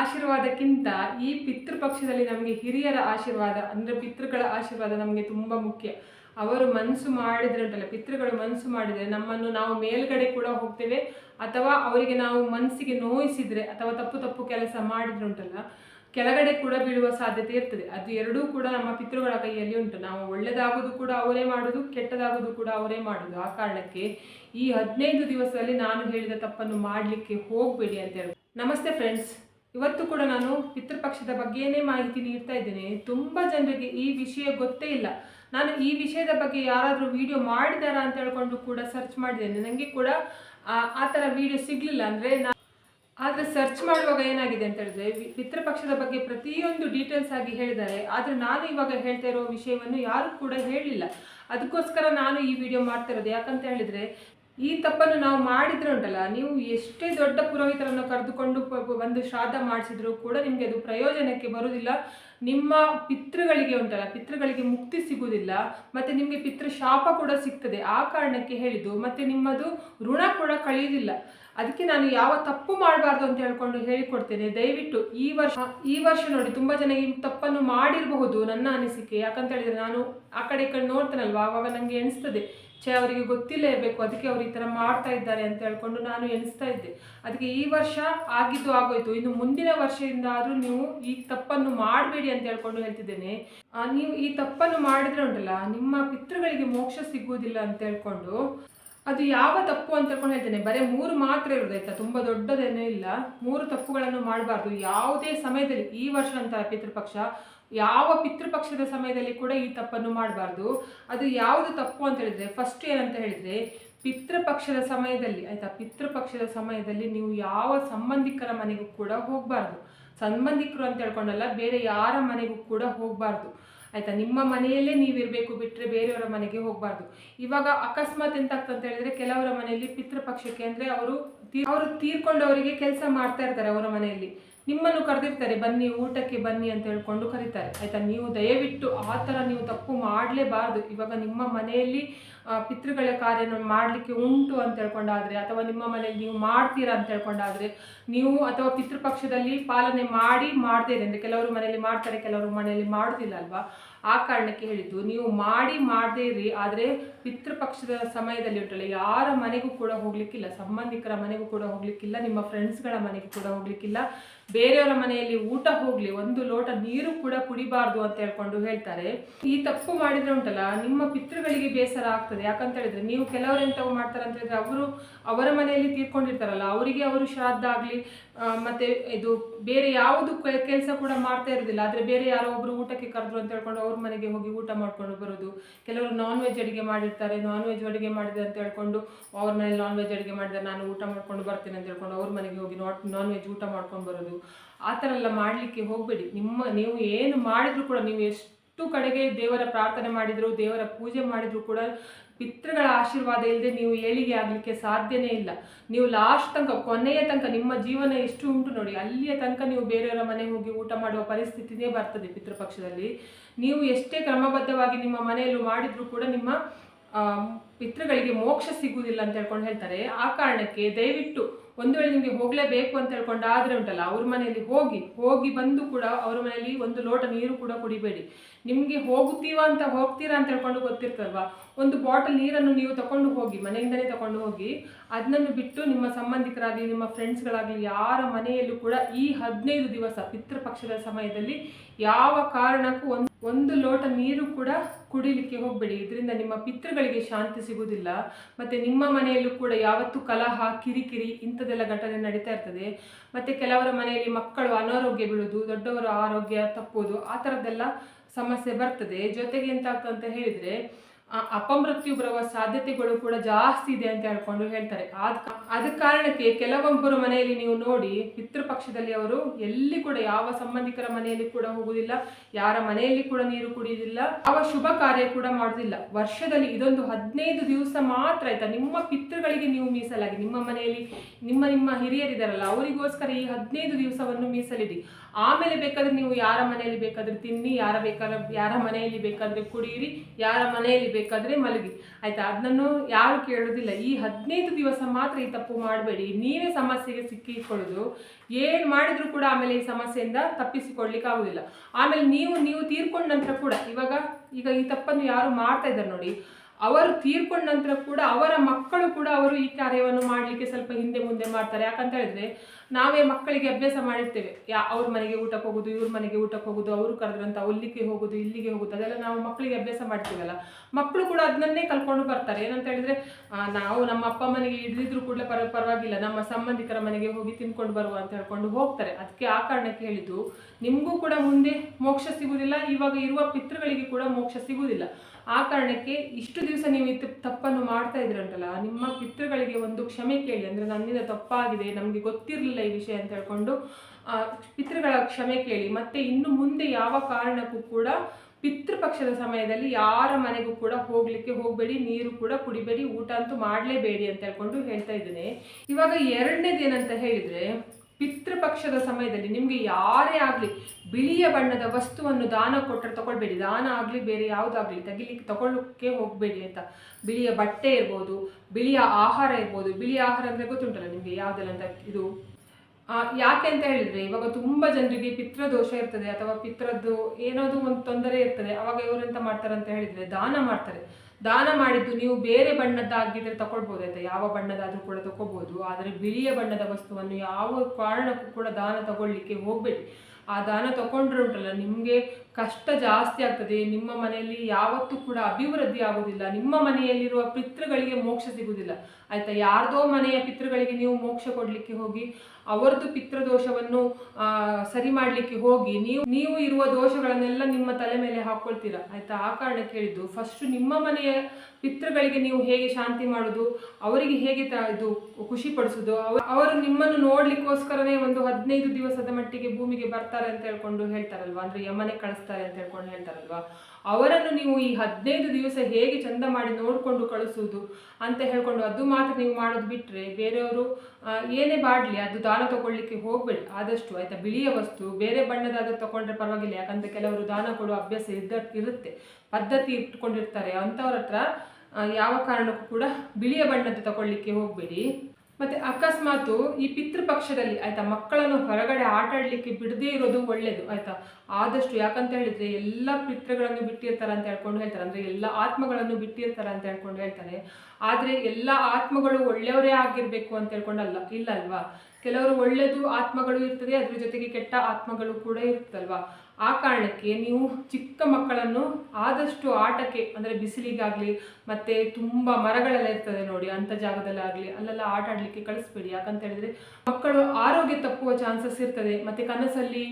ಆಶೀರ್ವಾದಕ್ಕಿಂತ ಈ ಪಿತೃಪಕ್ಷದಲ್ಲಿ ನಮಗೆ ಹಿರಿಯರ ಆಶೀರ್ವಾದ, ಅಂದರೆ ಪಿತೃಗಳ ಆಶೀರ್ವಾದ ನಮಗೆ ತುಂಬ ಮುಖ್ಯ. ಅವರು ಮನಸ್ಸು ಮಾಡಿದ್ರೆ ಅಂತಲ್ಲ ಪಿತೃಗಳು ಮನಸ್ಸು ಮಾಡಿದರೆ ನಮ್ಮನ್ನು ನಾವು ಮೇಲ್ಗಡೆ ಕೂಡ ಹೋಗ್ತೇವೆ. ಅಥವಾ ಅವರಿಗೆ ನಾವು ಮನಸ್ಸಿಗೆ ನೋಯಿಸಿದ್ರೆ ಅಥವಾ ತಪ್ಪು ತಪ್ಪು ಕೆಲಸ ಮಾಡಿದ್ರೆ ಉಂಟಲ್ಲ ಕೆಳಗಡೆ ಕೂಡ ಬೀಳುವ ಸಾಧ್ಯತೆ ಇರ್ತದೆ. ಅದು ಎರಡೂ ಕೂಡ ನಮ್ಮ ಪಿತೃಗಳ ಕೈಯಲ್ಲಿ ಉಂಟು. ನಾವು ಒಳ್ಳೆಯದಾಗೋದು ಕೂಡ ಅವರೇ ಮಾಡೋದು, ಕೆಟ್ಟದಾಗೋದು ಕೂಡ ಅವರೇ ಮಾಡೋದು. ಆ ಕಾರಣಕ್ಕೆ ಈ ಹದಿನೈದು ದಿವಸದಲ್ಲಿ ನಾನು ಹೇಳಿದ ತಪ್ಪನ್ನು ಮಾಡಲಿಕ್ಕೆ ಹೋಗಬೇಡಿ ಅಂತ ಹೇಳಿ ನಮಸ್ತೆ ಫ್ರೆಂಡ್ಸ್ ಇವತ್ತು ಕೂಡ ನಾನು ಪಿತೃಪಕ್ಷದ ಬಗ್ಗೆಯೇ ಮಾಹಿತಿ ನೀಡ್ತಾ ಇದ್ದೇನೆ. ತುಂಬ ಜನರಿಗೆ ಈ ವಿಷಯ ಗೊತ್ತೇ ಇಲ್ಲ. ನಾನು ಈ ವಿಷಯದ ಬಗ್ಗೆ ಯಾರಾದರೂ ವಿಡಿಯೋ ಮಾಡಿದಾರಾ ಅಂತ ಹೇಳ್ಕೊಂಡು ಕೂಡ ಸರ್ಚ್ ಮಾಡಿದ್ದೇನೆ. ನನಗೆ ಕೂಡ, ಆ ಥರ ವಿಡಿಯೋ ಸಿಗಲಿಲ್ಲ ಅಂದರೆ ನಾ ಆದರೆ ಸರ್ಚ್ ಮಾಡುವಾಗ ಏನಾಗಿದೆ ಅಂತ ಹೇಳಿದ್ರೆ ಪಿತೃಪಕ್ಷದ ಬಗ್ಗೆ ಪ್ರತಿಯೊಂದು ಡೀಟೇಲ್ಸ್ ಆಗಿ ಹೇಳಿದ್ದಾರೆ. ಆದರೆ ನಾನು ಇವಾಗ ಹೇಳ್ತಾ ಇರೋ ವಿಷಯವನ್ನು ಯಾರು ಕೂಡ ಹೇಳಲಿಲ್ಲ ಅದಕ್ಕೋಸ್ಕರ ನಾನು ಈ ವಿಡಿಯೋ ಮಾಡ್ತಾ ಇರೋದು. ಯಾಕಂತ ಹೇಳಿದ್ರೆ ಈ ತಪ್ಪನ್ನು ನಾವು ಮಾಡಿದ್ರೆ ಉಂಟಲ್ಲ, ನೀವು ಎಷ್ಟೇ ದೊಡ್ಡ ಪುರೋಹಿತರನ್ನು ಕರೆದುಕೊಂಡು ಬಂದು ಶ್ರಾದ್ದ ಮಾಡಿಸಿದ್ರು ಕೂಡ ನಿಮಗೆ ಅದು ಪ್ರಯೋಜನಕ್ಕೆ ಬರುವುದಿಲ್ಲ. ನಿಮ್ಮ ಪಿತೃಗಳಿಗೆ ಉಂಟಲ್ಲ, ಪಿತೃಗಳಿಗೆ ಮುಕ್ತಿ ಸಿಗುವುದಿಲ್ಲ, ಮತ್ತೆ ನಿಮಗೆ ಪಿತೃ ಶಾಪ ಕೂಡ ಸಿಗ್ತದೆ. ಆ ಕಾರಣಕ್ಕೆ ಹೇಳಿದ್ದು, ಮತ್ತೆ ನಿಮ್ಮದು ಋಣ ಕೂಡ ಕಳೆಯುವುದಿಲ್ಲ. ಅದಕ್ಕೆ ನಾನು ಯಾವ ತಪ್ಪು ಮಾಡಬಾರ್ದು ಅಂತ ಹೇಳ್ಕೊಂಡು ಹೇಳಿಕೊಡ್ತೇನೆ. ದಯವಿಟ್ಟು ಈ ವರ್ಷ ಈ ವರ್ಷ ನೋಡಿ, ತುಂಬಾ ಜನ ಈ ತಪ್ಪನ್ನು ಮಾಡಿರಬಹುದು ನನ್ನ ಅನಿಸಿಕೆ. ಯಾಕಂತ ಹೇಳಿದ್ರೆ ನಾನು ಆ ಕಡೆ ಈ ಕಡೆ ನೋಡ್ತೇನಲ್ವಾ? ಅವಾಗ ನನಗೆ ಎಣಿಸ್ತದೆ. ಛೇ, ಅವರಿಗೆ ಗೊತ್ತಿಲ್ಲೇಬೇಕು ಅದಕ್ಕೆ ಅವ್ರು ಈ ಥರ ಮಾಡ್ತಾ ಇದ್ದಾರೆ ಅಂತ ಹೇಳ್ಕೊಂಡು ನಾನು ಎಣಿಸ್ತಾ ಇದ್ದೆ. ಅದಕ್ಕೆ ಈ ವರ್ಷ ಆಗಿದ್ದು ಆಗೋಯ್ತು. ಇನ್ನು ಮುಂದಿನ ವರ್ಷದಿಂದ ಆದರೂ ನೀವು ಈ ತಪ್ಪನ್ನು ಮಾಡಬೇಡಿ ಅಂತ ಹೇಳ್ಕೊಂಡು ಹೇಳ್ತಿದ್ದೇನೆ. ನೀವು ಈ ತಪ್ಪನ್ನು ಮಾಡಿದ್ರೆ ಉಂಟಲ್ಲ, ನಿಮ್ಮ ಪಿತೃಗಳಿಗೆ ಮೋಕ್ಷ ಸಿಗುವುದಿಲ್ಲ ಅಂತ ಹೇಳ್ಕೊಂಡು ಅದು ಯಾವ ತಪ್ಪು ಅಂತ ಹೇಳ್ಕೊಂಡು ಹೇಳ್ತೇನೆ. ಬರೀ ಮೂರು ಮಾತ್ರ ಇರೋದು ಆಯ್ತಾ? ತುಂಬ ದೊಡ್ಡದೇನೂ ಇಲ್ಲ. ಮೂರು ತಪ್ಪುಗಳನ್ನು ಮಾಡಬಾರ್ದು. ಯಾವುದೇ ಸಮಯದಲ್ಲಿ ಈ ವರ್ಷ ಅಂತ ಪಿತೃಪಕ್ಷ ಯಾವ ಪಿತೃಪಕ್ಷದ ಸಮಯದಲ್ಲಿ ಕೂಡ ಈ ತಪ್ಪನ್ನು ಮಾಡಬಾರ್ದು. ಅದು ಯಾವುದು ತಪ್ಪು ಅಂತ ಹೇಳಿದ್ರೆ ಫಸ್ಟ್ ಏನಂತ ಹೇಳಿದ್ರೆ, ಪಿತೃಪಕ್ಷದ ಸಮಯದಲ್ಲಿ, ಆಯ್ತಾ? ಪಿತೃಪಕ್ಷದ ಸಮಯದಲ್ಲಿ ನೀವು ಯಾವ ಸಂಬಂಧಿಕರ ಮನೆಗೂ ಕೂಡ ಹೋಗಬಾರ್ದು. ಸಂಬಂಧಿಕರು ಅಂತ ಹೇಳ್ಕೊಂಡಲ್ಲ, ಬೇರೆ ಯಾರ ಮನೆಗೂ ಕೂಡ ಹೋಗಬಾರ್ದು. ಆಯ್ತಾ? ನಿಮ್ಮ ಮನೆಯಲ್ಲೇ ನೀವಿರಬೇಕು ಬಿಟ್ಟರೆ ಬೇರೆಯವರ ಮನೆಗೆ ಹೋಗಬಾರ್ದು. ಇವಾಗ ಅಕಸ್ಮಾತ್ ಅಂತ ಹೇಳಿದ್ರೆ, ಕೆಲವರ ಮನೆಯಲ್ಲಿ ಪಿತೃಪಕ್ಷಕ್ಕೆ ಅಂದರೆ ಅವರು ಅವರು ತೀರ್ಕೊಂಡವರಿಗೆ ಕೆಲಸ ಮಾಡ್ತಾ ಇರ್ತಾರೆ ಅವರ ಮನೆಯಲ್ಲಿ. ನಿಮ್ಮನ್ನು ಕರೆದಿರ್ತಾರೆ, ಬನ್ನಿ, ಊಟಕ್ಕೆ ಬನ್ನಿ ಅಂತ ಹೇಳ್ಕೊಂಡು ಕರೀತಾರೆ. ಆಯ್ತಾ? ನೀವು ದಯವಿಟ್ಟು ಆ ಥರ ನೀವು ತಪ್ಪು ಮಾಡಲೇಬಾರ್ದು. ಇವಾಗ ನಿಮ್ಮ ಮನೆಯಲ್ಲಿ ಪಿತೃಗಳ ಕಾರ್ಯ ಮಾಡಲಿಕ್ಕೆ ಉಂಟು ಅಂತ ಹೇಳ್ಕೊಂಡಾದರೆ, ಅಥವಾ ನಿಮ್ಮ ಮನೆಯಲ್ಲಿ ನೀವು ಮಾಡ್ತೀರಾ ಅಂತ ಹೇಳ್ಕೊಂಡಾದರೆ, ನೀವು ಅಥವಾ ಪಿತೃಪಕ್ಷದಲ್ಲಿ ಪಾಲನೆ ಮಾಡಿ ಮಾಡದೇ ಅಂದರೆ ಕೆಲವರು ಮನೆಯಲ್ಲಿ ಮಾಡ್ತಾರೆ, ಕೆಲವರು ಮನೆಯಲ್ಲಿ ಮಾಡೋದಿಲ್ಲ ಅಲ್ವಾ? ಆ ಕಾರಣಕ್ಕೆ ಹೇಳಿದ್ದು, ನೀವು ಮಾಡಿ ಮಾಡದೇ ಇರಿ, ಆದರೆ ಪಿತೃಪಕ್ಷದ ಸಮಯದಲ್ಲಿ ಉಂಟಲ್ಲ, ಯಾರ ಮನೆಗೂ ಕೂಡ ಹೋಗ್ಲಿಕ್ಕಿಲ್ಲ, ಸಂಬಂಧಿಕರ ಮನೆಗೂ ಕೂಡ ಹೋಗ್ಲಿಕ್ಕಿಲ್ಲ, ನಿಮ್ಮ ಫ್ರೆಂಡ್ಸ್ಗಳ ಮನೆಗೂ ಕೂಡ ಹೋಗ್ಲಿಕ್ಕಿಲ್ಲ. ಬೇರೆಯವರ ಮನೆಯಲ್ಲಿ ಊಟ ಹೋಗ್ಲಿ, ಒಂದು ಲೋಟ ನೀರು ಕೂಡ ಕುಡಿಬಾರ್ದು ಅಂತ ಹೇಳ್ಕೊಂಡು ಹೇಳ್ತಾರೆ. ಈ ತಪ್ಪು ಮಾಡಿದ್ರೆ ಉಂಟಲ್ಲ, ನಿಮ್ಮ ಪಿತೃಗಳಿಗೆ ಬೇಸರ ಆಗ್ತದೆ. ಯಾಕಂತ ಹೇಳಿದ್ರೆ, ನೀವು ಕೆಲವರು ಎಂತ ಮಾಡ್ತಾರೆ ಅಂತ ಹೇಳಿದ್ರೆ, ಅವರು ಅವರ ಮನೆಯಲ್ಲಿ ತೀರ್ಕೊಂಡಿರ್ತಾರಲ್ಲ, ಅವರಿಗೆ ಅವರು ಶ್ರಾದ್ದ ಆಗಲಿ ಮತ್ತೆ ಇದು ಬೇರೆ ಯಾವುದು ಕೆಲಸ ಕೂಡ ಮಾಡ್ತಾ ಇರೋದಿಲ್ಲ. ಆದರೆ ಬೇರೆ ಯಾರೋ ಒಬ್ರು ಊಟಕ್ಕೆ ಕರೆದ್ರು ಅಂತ ಹೇಳ್ಕೊಂಡು ಅವ್ರ ಮನೆಗೆ ಹೋಗಿ ಊಟ ಮಾಡ್ಕೊಂಡು ಬರೋದು. ಕೆಲವರು ನಾನ್ ವೆಜ್ ಅಡುಗೆ ಮಾಡಿರ್ತಾರೆ ನಾನ್ ವೆಜ್ ಅಡುಗೆ ಮಾಡಿದೆ ಅಂತ ಹೇಳ್ಕೊಂಡು ಅವ್ರ ಮನೇಲಿ ನಾನ್ ವೆಜ್ ಅಡುಗೆ ಮಾಡಿದ್ರೆ ನಾನು ಊಟ ಮಾಡ್ಕೊಂಡು ಬರ್ತೇನೆ ಅಂತ ಹೇಳ್ಕೊಂಡು ಅವ್ರ ಮನೆಗೆ ಹೋಗಿ ನಾಟ್ ನಾನ್ ವೆಜ್ ಊಟ ಮಾಡ್ಕೊಂಡು ಬರೋದು. ಆ ಥರ ಎಲ್ಲ ಮಾಡಲಿಕ್ಕೆ ಹೋಗಬೇಡಿ. ನಿಮ್ಮ, ನೀವು ಏನು ಮಾಡಿದರೂ ಕೂಡ ನೀವು ಎಷ್ಟು ಕಡೆಗೆ ದೇವರ ಪ್ರಾರ್ಥನೆ ಮಾಡಿದರೂ, ದೇವರ ಪೂಜೆ ಮಾಡಿದರೂ ಕೂಡ ಪಿತೃಗಳ ಆಶೀರ್ವಾದ ಇಲ್ಲದೆ ನೀವು ಏಳಿಗೆ ಆಗಲಿಕ್ಕೆ ಸಾಧ್ಯನೇ ಇಲ್ಲ. ನೀವು ಲಾಸ್ಟ್ ತನಕ, ಕೊನೆಯ ತನಕ ನಿಮ್ಮ ಜೀವನ ಎಷ್ಟು ಉಂಟು ನೋಡಿ, ಅಲ್ಲಿಯ ತನಕ ನೀವು ಬೇರೆಯವರ ಮನೆ ಹೋಗಿ ಊಟ ಮಾಡುವ ಪರಿಸ್ಥಿತಿನೇ ಬರ್ತದೆ ಪಿತೃಪಕ್ಷದಲ್ಲಿ. ನೀವು ಎಷ್ಟೇ ಕ್ರಮಬದ್ಧವಾಗಿ ನಿಮ್ಮ ಮನೆಯಲ್ಲೂ ಮಾಡಿದರೂ ಕೂಡ ನಿಮ್ಮ ಪಿತೃಗಳಿಗೆ ಮೋಕ್ಷ ಸಿಗುವುದಿಲ್ಲ ಅಂತ ಹೇಳ್ಕೊಂಡು ಹೇಳ್ತಾರೆ. ಆ ಕಾರಣಕ್ಕೆ ದಯವಿಟ್ಟು ಒಂದು ವೇಳೆ ನಿಮಗೆ ಹೋಗಲೇಬೇಕು ಅಂತ ಹೇಳ್ಕೊಂಡು ಆದ್ರೆ ಉಂಟಲ್ಲ, ಅವ್ರ ಮನೆಯಲ್ಲಿ ಹೋಗಿ ಹೋಗಿ ಬಂದು ಕೂಡ ಅವ್ರ ಮನೆಯಲ್ಲಿ ಒಂದು ಲೋಟ ನೀರು ಕೂಡ ಕುಡಿಬೇಡಿ. ನಿಮಗೆ ಹೋಗುತ್ತೀವಾ ಅಂತ ಹೋಗ್ತೀರಾ ಅಂತ ಹೇಳ್ಕೊಂಡು ಗೊತ್ತಿರ್ತಲ್ವಾ ಒಂದು ಬಾಟಲ್ ನೀರನ್ನು ನೀವು ತಗೊಂಡು ಹೋಗಿ, ಮನೆಯಿಂದಲೇ ತಗೊಂಡು ಹೋಗಿ ಅದನ್ನು ಬಿಟ್ಟು ನಿಮ್ಮ ಸಂಬಂಧಿಕರಾಗಲಿ, ನಿಮ್ಮ ಫ್ರೆಂಡ್ಸ್ಗಳಾಗಲಿ, ಯಾರ ಮನೆಯಲ್ಲೂ ಕೂಡ ಈ ಹದಿನೈದು ದಿವಸ ಪಿತೃಪಕ್ಷದ ಸಮಯದಲ್ಲಿ ಯಾವ ಕಾರಣಕ್ಕೂ ಒಂದು ಒಂದು ಲೋಟ ನೀರು ಕೂಡ ಕುಡಿಲಿಕ್ಕೆ ಹೋಗಬೇಡಿ. ಇದರಿಂದ ನಿಮ್ಮ ಪಿತೃಗಳಿಗೆ ಶಾಂತಿ ಸಿಗುವುದಿಲ್ಲ. ಮತ್ತೆ ನಿಮ್ಮ ಮನೆಯಲ್ಲೂ ಕೂಡ ಯಾವತ್ತೂ ಕಲಹ, ಕಿರಿಕಿರಿ ಇಂಥದೆಲ್ಲ ಘಟನೆ ನಡೀತಾ ಇರ್ತದೆ. ಮತ್ತೆ ಕೆಲವರ ಮನೆಯಲ್ಲಿ ಮಕ್ಕಳು ಅನಾರೋಗ್ಯ ಬೀಳೋದು, ದೊಡ್ಡವರ ಆರೋಗ್ಯ ತಪ್ಪೋದು, ಆ ಥರದ್ದೆಲ್ಲ ಸಮಸ್ಯೆ ಬರ್ತದೆ. ಜೊತೆಗೆ ಎಂತ ಅಂತ ಹೇಳಿದ್ರೆ ಅಪಮೃತ್ಯು ಬರುವ ಸಾಧ್ಯತೆಗಳು ಕೂಡ ಜಾಸ್ತಿ ಇದೆ ಅಂತ ಹೇಳ್ಕೊಂಡು ಹೇಳ್ತಾರೆ. ಆದ ಅದ ಕಾರಣಕ್ಕೆ ಕೆಲವೊಬ್ಬರು ಮನೆಯಲ್ಲಿ ನೀವು ನೋಡಿ ಪಿತೃಪಕ್ಷದಲ್ಲಿ ಅವರು ಎಲ್ಲಿ ಕೂಡ ಯಾವ ಸಂಬಂಧಿಕರ ಮನೆಯಲ್ಲಿ ಕೂಡ ಹೋಗುವುದಿಲ್ಲ, ಯಾರ ಮನೆಯಲ್ಲಿ ಕೂಡ ನೀರು ಕುಡಿಯುವುದಿಲ್ಲ, ಯಾವ ಶುಭ ಕಾರ್ಯ ಕೂಡ ಮಾಡುವುದಿಲ್ಲ. ವರ್ಷದಲ್ಲಿ ಇದೊಂದು ಹದಿನೈದು ದಿವಸ ಮಾತ್ರ ಆಯ್ತಾ, ನಿಮ್ಮ ಪಿತೃಗಳಿಗೆ ನೀವು ಮೀಸಲಾಗಿ, ನಿಮ್ಮ ಮನೆಯಲ್ಲಿ ನಿಮ್ಮ ನಿಮ್ಮ ಹಿರಿಯರಿದಾರಲ್ಲ, ಅವರಿಗೋಸ್ಕರ ಈ ಹದಿನೈದು ದಿವಸವನ್ನು ಮೀಸಲಿಡಿ. ಆಮೇಲೆ ಬೇಕಾದ್ರೆ ನೀವು ಯಾರ ಮನೆಯಲ್ಲಿ ಬೇಕಾದ್ರೆ ತಿನ್ನಿ, ಯಾರ ಬೇಕಾದ್ರೆ, ಯಾರ ಮನೆಯಲ್ಲಿ ಬೇಕಾದ್ರೆ ಕುಡಿಯಿರಿ ಯಾರ ಮನೆಯಲ್ಲಿ ಬೇಕಾದ್ರೆ ಮಲಗಿ. ಆಯ್ತಾ? ಅದನ್ನು ಯಾರು ಕೇಳೋದಿಲ್ಲ. ಈ ಹದಿನೈದು ದಿವಸ ಮಾತ್ರ ಈ ತಪ್ಪು ಮಾಡಬೇಡಿ. ನೀವೇ ಸಮಸ್ಯೆಗೆ ಸಿಕ್ಕಿಕೊಳ್ಳೋದು. ಏನು ಮಾಡಿದ್ರು ಕೂಡ ಆಮೇಲೆ ಈ ಸಮಸ್ಯೆಯಿಂದ ತಪ್ಪಿಸಿಕೊಳ್ಳಿಕ್ಕೆ ಆಗುದಿಲ್ಲ. ಆಮೇಲೆ ನೀವು ನೀವು ತೀರ್ಕೊಂಡ ನಂತರ ಕೂಡ, ಇವಾಗ ಈಗ ಈ ತಪ್ಪನ್ನು ಯಾರು ಮಾಡ್ತಾ ಇದ್ದಾರೆ ನೋಡಿ ಅವರು ತೀರ್ಕೊಂಡ ನಂತರ ಕೂಡ ಅವರ ಮಕ್ಕಳು ಕೂಡ ಅವರು ಈ ಕಾರ್ಯವನ್ನು ಮಾಡಲಿಕ್ಕೆ ಸ್ವಲ್ಪ ಹಿಂದೆ ಮುಂದೆ ಮಾಡ್ತಾರೆ. ಯಾಕಂತ ಹೇಳಿದ್ರೆ, ನಾವೇ ಮಕ್ಕಳಿಗೆ ಅಭ್ಯಾಸ ಮಾಡಿರ್ತೇವೆ. ಯಾ, ಅವ್ರ ಮನೆಗೆ ಊಟಕ್ಕೆ ಹೋಗೋದು, ಇವ್ರ ಮನೆಗೆ ಊಟಕ್ಕೆ ಹೋಗೋದು, ಅವರು ಕರೆದ್ರಂತ ಅಲ್ಲಿಗೆ ಹೋಗೋದು, ಇಲ್ಲಿಗೆ ಹೋಗೋದು, ಅದೆಲ್ಲ ನಾವು ಮಕ್ಕಳಿಗೆ ಅಭ್ಯಾಸ ಮಾಡ್ತೀವಲ್ಲ. ಮಕ್ಕಳು ಕೂಡ ಅದನ್ನೇ ಕಲ್ಕೊಂಡು ಬರ್ತಾರೆ. ಏನಂತ ಹೇಳಿದ್ರೆ ನಾವು ನಮ್ಮ ಅಪ್ಪ ಮನೆಗೆ ಹಿಡಿದಿದ್ರು ಕೂಡ ಪರ, ಪರವಾಗಿಲ್ಲ. ನಮ್ಮ ಸಂಬಂಧಿಕರ ಮನೆಗೆ ಹೋಗಿ ತಿನ್ಕೊಂಡು ಬರುವ ಅಂತ ಹೇಳ್ಕೊಂಡು ಹೋಗ್ತಾರೆ. ಅದಕ್ಕೆ ಆ ಕಾರಣಕ್ಕೆ ಹೇಳಿದ್ದು, ನಿಮಗೂ ಕೂಡ ಮುಂದೆ ಮೋಕ್ಷ ಸಿಗುವುದಿಲ್ಲ, ಇವಾಗ ಇರುವ ಪಿತೃಗಳಿಗೆ ಕೂಡ ಮೋಕ್ಷ ಸಿಗುವುದಿಲ್ಲ. ಆ ಕಾರಣಕ್ಕೆ ಇಷ್ಟು ದಿವಸ ನೀವು ತಪ್- ತಪ್ಪನ್ನು ಮಾಡ್ತಾ ಇದ್ರಂತಲ್ಲ ನಿಮ್ಮ ಪಿತೃಗಳಿಗೆ ಒಂದು ಕ್ಷಮೆ ಕೇಳಿ, ಅಂದರೆ ನನ್ನಿಂದ ತಪ್ಪಾಗಿದೆ, ನಮಗೆ ಗೊತ್ತಿರಲಿಲ್ಲ ಈ ವಿಷಯ ಅಂತ ಹೇಳ್ಕೊಂಡು ಪಿತೃಗಳ ಕ್ಷಮೆ ಕೇಳಿ. ಮತ್ತೆ ಇನ್ನು ಮುಂದೆ ಯಾವ ಕಾರಣಕ್ಕೂ ಕೂಡ ಪಿತೃಪಕ್ಷದ ಸಮಯದಲ್ಲಿ ಯಾರ ಮನೆಗೂ ಕೂಡ ಹೋಗ್ಲಿಕ್ಕೆ ಹೋಗಬೇಡಿ, ನೀರು ಕೂಡ ಕುಡಿಬೇಡಿ, ಊಟ ಅಂತೂ ಮಾಡಲೇಬೇಡಿ ಅಂತ ಹೇಳ್ಕೊಂಡು ಹೇಳ್ತಾ ಇದ್ದೇನೆ. ಇವಾಗ ಎರಡನೇದು ಏನಂತ ಹೇಳಿದ್ರೆ ಪಿತೃಪಕ್ಷದ ಸಮಯದಲ್ಲಿ ನಿಮಗೆ ಯಾರೇ ಆಗಲಿ ಬಿಳಿಯ ಬಣ್ಣದ ವಸ್ತುವನ್ನು ದಾನ ಕೊಟ್ಟರೆ ತಗೊಳ್ಬೇಡಿ. ದಾನ ಆಗಲಿ, ಬೇರೆ ಯಾವುದಾಗಲಿ ತೆಗಿಲಿಕ್ಕೆ ತಗೊಳ್ಳೋಕ್ಕೆ ಹೋಗಬೇಡಿ ಅಂತ. ಬಿಳಿಯ ಬಟ್ಟೆ ಇರ್ಬೋದು, ಬಿಳಿಯ ಆಹಾರ ಇರ್ಬೋದು. ಬಿಳಿಯ ಆಹಾರ ಅಂದರೆ ಗೊತ್ತುಂಟಲ್ಲ ನಿಮಗೆ ಯಾವುದೆಲ್ಲ ಅಂತ ಇದು? ಯಾಕೆ ಅಂತ ಹೇಳಿದರೆ ಇವಾಗ ತುಂಬ ಜನರಿಗೆ ಪಿತೃದೋಷ ಇರ್ತದೆ ಅಥವಾ ಪಿತ್ರದ್ದು ಏನಾದರೂ ಒಂದು ತೊಂದರೆ ಇರ್ತದೆ. ಅವಾಗ ಇವರು ಎಂತ ಮಾಡ್ತಾರೆ ಅಂತ ಹೇಳಿದರೆ ದಾನ ಮಾಡ್ತಾರೆ. ದಾನ ಮಾಡಿದ್ದು ನೀವು ಬೇರೆ ಬಣ್ಣದ್ದಾಗಿದ್ರೆ ತಗೊಳ್ಬೋದು ಆಯ್ತಾ ಯಾವ ಬಣ್ಣದಾದರೂ ಕೂಡ ತಗೋಬಹುದು ಆದರೆ ಬಿಳಿಯ ಬಣ್ಣದ ವಸ್ತುವನ್ನು ಯಾವ ಕಾರಣಕ್ಕೂ ಕೂಡ ದಾನ ತಗೊಳ್ಳಿಕ್ಕೆ ಹೋಗಬೇಡಿ. ಆ ದಾನ ತಗೊಂಡ್ರೆ ಉಂಟಲ್ಲ, ನಿಮಗೆ ಕಷ್ಟ ಜಾಸ್ತಿ ಆಗ್ತದೆ. ನಿಮ್ಮ ಮನೆಯಲ್ಲಿ ಯಾವತ್ತೂ ಕೂಡ ಅಭಿವೃದ್ಧಿ ಆಗುವುದಿಲ್ಲ. ನಿಮ್ಮ ಮನೆಯಲ್ಲಿರುವ ಪಿತೃಗಳಿಗೆ ಮೋಕ್ಷ ಸಿಗುವುದಿಲ್ಲ. ಆಯ್ತಾ? ಯಾರ್ದೋ ಮನೆಯ ಪಿತೃಗಳಿಗೆ ನೀವು ಮೋಕ್ಷ ಕೊಡಲಿಕ್ಕೆ ಹೋಗಿ, ಅವರದ್ದು ಪಿತೃದೋಷವನ್ನು ಸರಿ ಮಾಡಲಿಕ್ಕೆ ಹೋಗಿ, ನೀವು ನೀವು ಇರುವ ದೋಷಗಳನ್ನೆಲ್ಲ ನಿಮ್ಮ ತಲೆ ಮೇಲೆ ಹಾಕ್ಕೊಳ್ತೀರಾ ಆಯ್ತಾ? ಆ ಕಾರಣಕ್ಕೆ ಹೇಳಿದ್ದು ಫಸ್ಟ್ ನಿಮ್ಮ ಮನೆಯ ಪಿತೃಗಳಿಗೆ ನೀವು ಹೇಗೆ ಶಾಂತಿ ಮಾಡೋದು, ಅವರಿಗೆ ಹೇಗೆ ತ ಇದು ಖುಷಿ ಪಡಿಸೋದು ಅವರು ನಿಮ್ಮನ್ನು ನೋಡ್ಲಿಕ್ಕೋಸ್ಕರನೇ ಒಂದು ಹದಿನೈದು ದಿವಸದ ಮಟ್ಟಿಗೆ ಭೂಮಿಗೆ ಬರ್ತಾರೆ ಅಂತ ಹೇಳ್ಕೊಂಡು ಹೇಳ್ತಾರಲ್ವಾ? ಅಂದ್ರೆ ಯಮನೆ ಕಳಿಸ್ತಾರೆ ಅಂತ ಹೇಳ್ಕೊಂಡು ಹೇಳ್ತಾರಲ್ವಾ? ಅವರನ್ನು ನೀವು ಈ ಹದಿನೈದು ದಿವಸ ಹೇಗೆ ಚಂದ ಮಾಡಿ ನೋಡಿಕೊಂಡು ಕಳಿಸುವುದು ಅಂತ ಹೇಳ್ಕೊಂಡು ಅದು ಮಾತ್ರ ನೀವು ಮಾಡೋದು ಬಿಟ್ಟರೆ ಬೇರೆಯವರು ಏನೇ ಬಾಡ್ಲಿ ಅದು ದಾನ ತಗೊಳ್ಳಿಕ್ಕೆ ಹೋಗ್ಬೇಡಿ. ಆದಷ್ಟು ಆಯ್ತಾ, ಬಿಳಿಯ ವಸ್ತು, ಬೇರೆ ಬಣ್ಣದಾದ್ರೂ ತಗೊಂಡ್ರೆ ಪರವಾಗಿಲ್ಲ. ಯಾಕಂದ್ರೆ ಕೆಲವರು ದಾನ ಕೊಡುವ ಅಭ್ಯಾಸ ಇದ್ದ, ಇರುತ್ತೆ. ಪದ್ಧತಿ ಇಟ್ಕೊಂಡಿರ್ತಾರೆ. ಅಂಥವ್ರ ಹತ್ರ ಯಾವ ಕಾರಣಕ್ಕೂ ಕೂಡ ಬಿಳಿಯ ಬಣ್ಣದ್ದು ತಗೊಳ್ಳಿಕ್ಕೆ ಹೋಗಬೇಡಿ. ಮತ್ತೆ ಅಕಸ್ಮಾತು ಈ ಪಿತೃಪಕ್ಷದಲ್ಲಿ ಆಯ್ತಾ ಮಕ್ಕಳನ್ನು ಹೊರಗಡೆ ಆಟ ಆಡ್ಲಿಕ್ಕೆ ಬಿಡದೇ ಇರೋದು ಒಳ್ಳೇದು, ಆಯ್ತಾ? ಆದಷ್ಟು ಯಾಕಂತ ಹೇಳಿದ್ರೆ ಎಲ್ಲ ಪಿತೃಗಳನ್ನು ಬಿಟ್ಟಿರ್ತಾರೆ ಅಂತ ಹೇಳ್ಕೊಂಡು ಹೇಳ್ತಾರೆ. ಅಂದ್ರೆ ಎಲ್ಲ ಆತ್ಮಗಳನ್ನು ಬಿಟ್ಟಿರ್ತಾರೆ ಅಂತ ಹೇಳ್ಕೊಂಡು ಹೇಳ್ತಾರೆ. ಆದ್ರೆ ಎಲ್ಲ ಆತ್ಮಗಳು ಒಳ್ಳೆಯವರೇ ಆಗಿರಬೇಕು ಅಂತ ಹೇಳ್ಕೊಂಡು ಅಲ್ಲ, ಇಲ್ಲ ಅಲ್ವಾ? ಕೆಲವರು ಒಳ್ಳೆಯದು ಆತ್ಮಗಳು ಇರ್ತದೆ, ಅದ್ರ ಜೊತೆಗೆ ಕೆಟ್ಟ ಆತ್ಮಗಳು ಕೂಡ ಇರ್ತಲ್ವಾ ಆ ಕಾರಣಕ್ಕೆ ನೀವು ಚಿಕ್ಕ ಮಕ್ಕಳನ್ನು ಆದಷ್ಟು ಆಟಕ್ಕೆ, ಅಂದರೆ ಬಿಸಿಲಿಗಾಗಲಿ ಮತ್ತು ತುಂಬ ಮರಗಳೆಲ್ಲ ಇರ್ತದೆ ನೋಡಿ, ಅಂಥ ಜಾಗದಲ್ಲಾಗಲಿ, ಅಲ್ಲೆಲ್ಲ ಆಟ ಆಡಲಿಕ್ಕೆ ಕಳಿಸ್ಬೇಡಿ. ಯಾಕಂತ ಹೇಳಿದ್ರೆ ಮಕ್ಕಳು ಆರೋಗ್ಯ ತಪ್ಪುವ ಚಾನ್ಸಸ್ ಇರ್ತದೆ. ಮತ್ತು ಕನಸಲ್ಲಿ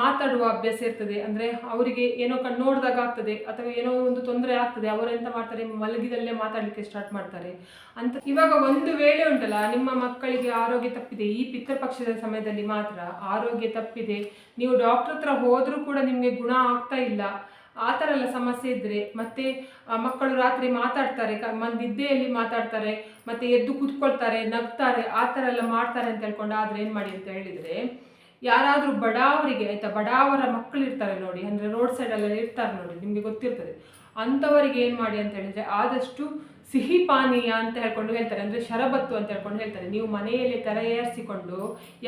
ಮಾತಾಡುವ ಅಭ್ಯಾಸ ಇರ್ತದೆ. ಅಂದರೆ ಅವರಿಗೆ ಏನೋ ಕಣ್ಣು ನೋಡಿದಾಗ ಆಗ್ತದೆ, ಅಥವಾ ಏನೋ ಒಂದು ತೊಂದರೆ ಆಗ್ತದೆ, ಅವರು ಎಂತ ಮಾಡ್ತಾರೆ, ಮಲಗಿದಲ್ಲೇ ಮಾತಾಡಲಿಕ್ಕೆ ಸ್ಟಾರ್ಟ್ ಮಾಡ್ತಾರೆ. ಅಂತ ಇವಾಗ ಒಂದು ವೇಳೆ ಉಂಟಲ್ಲ, ನಿಮ್ಮ ಮಕ್ಕಳಿಗೆ ಆರೋಗ್ಯ ತಪ್ಪಿದೆ, ಈ ಪಿತೃಪಕ್ಷದ ಸಮಯದಲ್ಲಿ ಮಾತ್ರ ಆರೋಗ್ಯ ತಪ್ಪಿದೆ, ನೀವು ಡಾಕ್ಟರ್ ಹತ್ರ ಹೋದರೂ ಕೂಡ ನಿಮಗೆ ಗುಣ ಆಗ್ತಾ ಇಲ್ಲ, ಆ ಎಲ್ಲ ಸಮಸ್ಯೆ ಇದ್ದರೆ ಮತ್ತೆ ಮಕ್ಕಳು ರಾತ್ರಿ ಮಾತಾಡ್ತಾರೆ, ಕ ನಿದ್ದೆಯಲ್ಲಿ ಮಾತಾಡ್ತಾರೆ, ಮತ್ತೆ ಎದ್ದು ಕೂತ್ಕೊಳ್ತಾರೆ, ನಗ್ತಾರೆ, ಆ ಎಲ್ಲ ಮಾಡ್ತಾರೆ ಅಂತ ಹೇಳ್ಕೊಂಡು ಆದ್ರೆ ಏನು ಮಾಡಿ ಅಂತ ಹೇಳಿದರೆ ಯಾರಾದರೂ ಬಡಾವರಿಗೆ, ಆಯಿತಾ, ಬಡಾವರ ಮಕ್ಕಳು ಇರ್ತಾರೆ ನೋಡಿ, ಅಂದರೆ ರೋಡ್ ಸೈಡಲ್ಲೆಲ್ಲ ಇರ್ತಾರೆ ನೋಡಿ, ನಿಮಗೆ ಗೊತ್ತಿರ್ತದೆ. ಅಂಥವರಿಗೆ ಏನು ಮಾಡಿ ಅಂತ ಹೇಳಿದರೆ ಆದಷ್ಟು ಸಿಹಿ ಪಾನೀಯ ಅಂತ ಹೇಳ್ಕೊಂಡು ಹೇಳ್ತಾರೆ, ಅಂದರೆ ಶರಬತ್ತು ಅಂತ ಹೇಳ್ಕೊಂಡು ಹೇಳ್ತಾರೆ. ನೀವು ಮನೆಯಲ್ಲಿ ತಯಾರಿಸಿಕೊಂಡು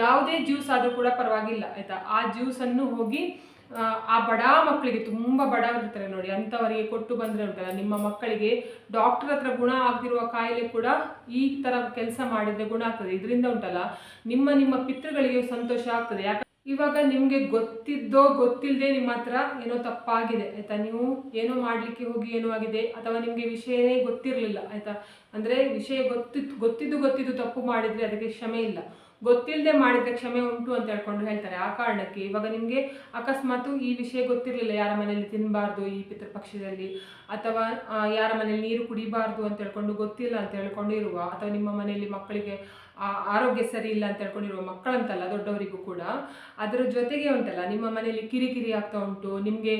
ಯಾವುದೇ ಜ್ಯೂಸ್ ಆದರೂ ಕೂಡ ಪರವಾಗಿಲ್ಲ, ಆಯಿತಾ. ಆ ಜ್ಯೂಸನ್ನು ಹೋಗಿ ಆ, ಬಡ ಮಕ್ಕಳಿಗೆ ತುಂಬ ಬಡವರಿರ್ತಾರೆ ನೋಡಿ. ಅಂಥವರಿಗೆ ಕೊಟ್ಟು ಬಂದರೆ ಉಂಟಲ್ಲ ನಿಮ್ಮ ಮಕ್ಕಳಿಗೆ ಡಾಕ್ಟರ್ ಹತ್ರ ಗುಣ ಆಗದಿರುವ ಕಾಯಿಲೆ ಕೂಡ ಈ ಥರ ಕೆಲಸ ಮಾಡಿದರೆ ಗುಣ ಆಗ್ತದೆ. ಇದರಿಂದ ಉಂಟಲ್ಲ ನಿಮ್ಮ ನಿಮ್ಮ ಪಿತೃಗಳಿಗೆ ಸಂತೋಷ ಆಗ್ತದೆ. ಯಾಕೆ ಇವಾಗ ನಿಮಗೆ ಗೊತ್ತಿದ್ದೋ ಗೊತ್ತಿಲ್ಲದೆ ನಿಮ್ಮ ಹತ್ರ ಏನೋ ತಪ್ಪಾಗಿದೆ ಆಯಿತಾ? ನೀವು ಏನೋ ಮಾಡಲಿಕ್ಕೆ ಹೋಗಿ ಏನೋ ಆಗಿದೆ ಅಥವಾ ನಿಮಗೆ ವಿಷಯನೇ ಗೊತ್ತಿರಲಿಲ್ಲ ಆಯಿತಾ? ಅಂದರೆ ವಿಷಯ ಗೊತ್ತಿತ್ತು ಗೊತ್ತಿದ್ದು ಗೊತ್ತಿದ್ದು ತಪ್ಪು ಮಾಡಿದರೆ ಅದಕ್ಕೆ ಕ್ಷಮೆ ಇಲ್ಲ. ಗೊತ್ತಿಲ್ಲದೆ ಮಾಡಿದ್ರೆ ಕ್ಷಮೆ ಉಂಟು ಅಂತ ಹೇಳ್ಕೊಂಡು ಹೇಳ್ತಾರೆ. ಆ ಕಾರಣಕ್ಕೆ ಇವಾಗ ನಿಮಗೆ ಅಕಸ್ಮಾತ್ ಈ ವಿಷಯ ಗೊತ್ತಿರಲಿಲ್ಲ, ಯಾರ ಮನೆಯಲ್ಲಿ ತಿನ್ನಬಾರ್ದು ಈ ಪಿತೃಪಕ್ಷದಲ್ಲಿ ಅಥವಾ ಯಾರ ಮನೆಯಲ್ಲಿ ನೀರು ಕುಡಿಬಾರ್ದು ಅಂತ ಹೇಳ್ಕೊಂಡು ಗೊತ್ತಿಲ್ಲ ಅಂತ ಹೇಳ್ಕೊಂಡು ಇರುವ ಅಥವಾ ನಿಮ್ಮ ಮನೆಯಲ್ಲಿ ಮಕ್ಕಳಿಗೆ ಆರೋಗ್ಯ ಸರಿ ಇಲ್ಲ ಅಂತ ಹೇಳ್ಕೊಂಡಿರುವ ಮಕ್ಕಳಂತಲ್ಲ ದೊಡ್ಡವರಿಗೂ ಕೂಡ ಅದರ ಜೊತೆಗೆ ಉಂಟಲ್ಲ ನಿಮ್ಮ ಮನೆಯಲ್ಲಿ ಕಿರಿಕಿರಿ ಆಗ್ತಾ ಉಂಟು ನಿಮಗೆ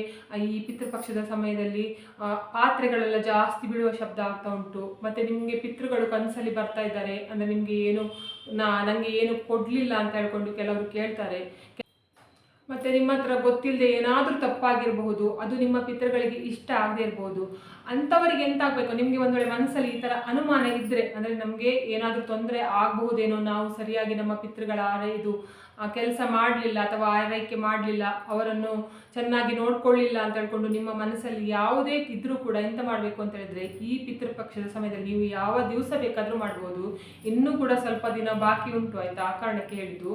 ಈ ಪಿತೃಪಕ್ಷದ ಸಮಯದಲ್ಲಿ ಆ, ಪಾತ್ರೆಗಳೆಲ್ಲ ಜಾಸ್ತಿ ಬೀಳುವ ಶಬ್ದ ಆಗ್ತಾ ಉಂಟು ಮತ್ತು ನಿಮಗೆ ಪಿತೃಗಳು ಕನಸಲ್ಲಿ ಬರ್ತಾ ಇದ್ದಾರೆ ಅಂದರೆ ನಿಮಗೆ ಏನು ನಾ ನನಗೆ ಏನು ಕೊಡಲಿಲ್ಲ ಅಂತ ಹೇಳ್ಕೊಂಡು ಕೆಲವರು ಕೇಳ್ತಾರೆ. ಮತ್ತೆ ನಿಮ್ಮ ಹತ್ರ ಗೊತ್ತಿಲ್ಲದೆ ಏನಾದರೂ ತಪ್ಪಾಗಿರಬಹುದು, ಅದು ನಿಮ್ಮ ಪಿತೃಗಳಿಗೆ ಇಷ್ಟ ಆಗದೇ ಇರಬಹುದು ಅಂಥವರಿಗೆ ಎಂತ ಆಗಬೇಕು ನಿಮಗೆ ಒಂದು ವೇಳೆ ಮನಸ್ಸಲ್ಲಿ ಈ ಥರ ಅನುಮಾನ ಇದ್ದರೆ ಅಂದರೆ ನಮಗೆ ಏನಾದರೂ ತೊಂದರೆ ಆಗಬಹುದೇನೋ ನಾವು ಸರಿಯಾಗಿ ನಮ್ಮ ಪಿತೃಗಳ ಇದು ಕೆಲಸ ಮಾಡಲಿಲ್ಲ ಅಥವಾ ಆರೈಕೆ ಮಾಡಲಿಲ್ಲ, ಅವರನ್ನು ಚೆನ್ನಾಗಿ ನೋಡ್ಕೊಳ್ಳಿಲ್ಲ ಅಂತ ಹೇಳ್ಕೊಂಡು ನಿಮ್ಮ ಮನಸ್ಸಲ್ಲಿ ಯಾವುದೇ ಇದ್ರೂ ಕೂಡ ಎಂತ ಮಾಡಬೇಕು ಅಂತ ಹೇಳಿದ್ರೆ ಈ ಪಿತೃಪಕ್ಷದ ಸಮಯದಲ್ಲಿ ನೀವು ಯಾವ ದಿವಸ ಬೇಕಾದರೂ ಮಾಡ್ಬೋದು. ಇನ್ನೂ ಕೂಡ ಸ್ವಲ್ಪ ದಿನ ಬಾಕಿ ಉಂಟು ಆಯ್ತಾ? ಆ ಕಾರಣಕ್ಕೆ ಹೇಳಿದ್ದು.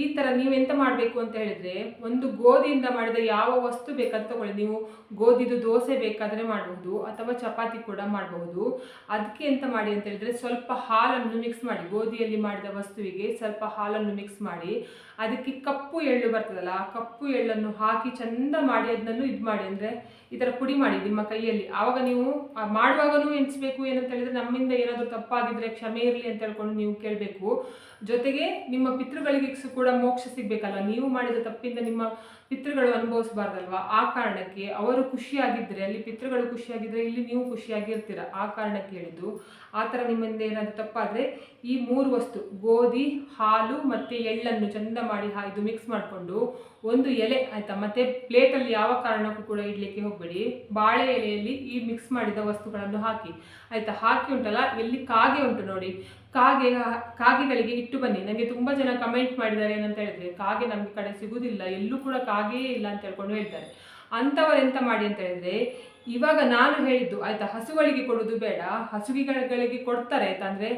ಈ ಥರ ನೀವೆಂತ ಮಾಡಬೇಕು ಅಂತ ಹೇಳಿದ್ರೆ ಒಂದು ಗೋಧಿಯಿಂದ ಮಾಡಿದ ಯಾವ ವಸ್ತು ಬೇಕಂತ ತಗೊಳ್ಳಿ. ನೀವು ಗೋಧಿದು ದೋಸೆ ಬೇಕಾದರೆ ಮಾಡಬಹುದು ಅಥವಾ ಚಪಾತಿ ಕೂಡ ಮಾಡಬಹುದು ಅದಕ್ಕೆ ಎಂತ ಮಾಡಿ ಅಂತ ಹೇಳಿದ್ರೆ ಸ್ವಲ್ಪ ಹಾಲನ್ನು ಮಿಕ್ಸ್ ಮಾಡಿ. ಗೋಧಿಯಲ್ಲಿ ಮಾಡಿದ ವಸ್ತುವಿಗೆ ಸ್ವಲ್ಪ ಹಾಲನ್ನು ಮಿಕ್ಸ್ ಮಾಡಿ. ಅದಕ್ಕೆ ಕಪ್ಪು ಎಳ್ಳು ಬರ್ತದಲ್ಲ ಆ ಕಪ್ಪು ಎಳ್ಳನ್ನು ಹಾಕಿ ಚಂದ ಮಾಡಿ ಅದನ್ನು ಇದು ಮಾಡಿ ಅಂದರೆ ಈ ಥರ ಪುಡಿ ಮಾಡಿ ನಿಮ್ಮ ಕೈಯಲ್ಲಿ. ಆವಾಗ ನೀವು ಮಾಡುವಾಗಲೂ ಎಣಿಸ್ಬೇಕು ಏನಂತ ಹೇಳಿದ್ರೆ ನಮ್ಮಿಂದ ಏನಾದರೂ ತಪ್ಪಾಗಿದ್ರೆ ಕ್ಷಮೆ ಇರಲಿ ಅಂತ ಹೇಳ್ಕೊಂಡು ನೀವು ಕೇಳಬೇಕು. ಜೊತೆಗೆ ನಿಮ್ಮ ಪಿತೃಗಳಿಗೆ ಕೂಡ ಮೋಕ್ಷ ಸಿಗಬೇಕಲ್ಲ ನೀವು ಮಾಡಿದ ತಪ್ಪಿಂದ ನಿಮ್ಮ ಪಿತೃಗಳು ಅನುಭವಿಸಬಾರ್ದಲ್ವಾ? ಆ ಕಾರಣಕ್ಕೆ ಅವರು ಖುಷಿಯಾಗಿದ್ದರೆ ಅಲ್ಲಿ ಪಿತೃಗಳು ಖುಷಿಯಾಗಿದ್ದರೆ ಇಲ್ಲಿ ನೀವು ಖುಷಿಯಾಗಿರ್ತೀರ? ಆ ಕಾರಣಕ್ಕೆ ಹೇಳಿದ್ದು. ಆ ಥರ ನಿಮ್ಮಿಂದ ಏನಾದರೂ ತಪ್ಪಾದರೆ ಈ ಮೂರು ವಸ್ತು, ಗೋಧಿ, ಹಾಲು ಮತ್ತು ಎಳ್ಳನ್ನು ಚಂದ ಮಾಡಿ ಇದು ಮಿಕ್ಸ್ ಮಾಡಿಕೊಂಡು ಒಂದು ಎಲೆ, ಆಯಿತಾ? ಮತ್ತು ಪ್ಲೇಟಲ್ಲಿ ಯಾವ ಕಾರಣಕ್ಕೂ ಕೂಡ ಇಡಲಿಕ್ಕೆ ಹೋಗಬೇಡಿ. ಬಾಳೆ ಎಲೆಯಲ್ಲಿ ಈ ಮಿಕ್ಸ್ ಮಾಡಿದ ವಸ್ತುಗಳನ್ನು ಹಾಕಿ. ಆಯಿತಾ? ಹಾಕಿ ಉಂಟಲ್ಲ? ಎಲ್ಲಿ ಕಾಗೆ ಉಂಟು ನೋಡಿ. ಕಾಗೆ, ಕಾಗೆಗಳಿಗೆ ಇಟ್ಟು ಬನ್ನಿ. ನನಗೆ ತುಂಬ ಜನ ಕಮೆಂಟ್ ಮಾಡಿದ್ದಾರೆ ಏನಂತ ಹೇಳಿದ್ರೆ, ಕಾಗೆ ನಮ್ಮ ಕಡೆ ಸಿಗುವುದಿಲ್ಲ ಎಲ್ಲೂ ಕೂಡ ಕಾಗೆಯೇ ಇಲ್ಲ ಅಂತ ಹೇಳ್ಕೊಂಡು ಹೇಳ್ತಾರೆ. ಅಂಥವ್ರು ಮಾಡಿ ಅಂತ ಹೇಳಿದ್ರೆ, ಇವಾಗ ನಾನು ಹೇಳಿದ್ದು, ಆಯ್ತಾ? ಹಸುಗಳಿಗೆ ಕೊಡೋದು ಬೇಡ. ಹಸುಗಿಗಳಿಗೆ ಕೊಡ್ತಾರೆ, ಆಯ್ತಾ? ಅಂದರೆ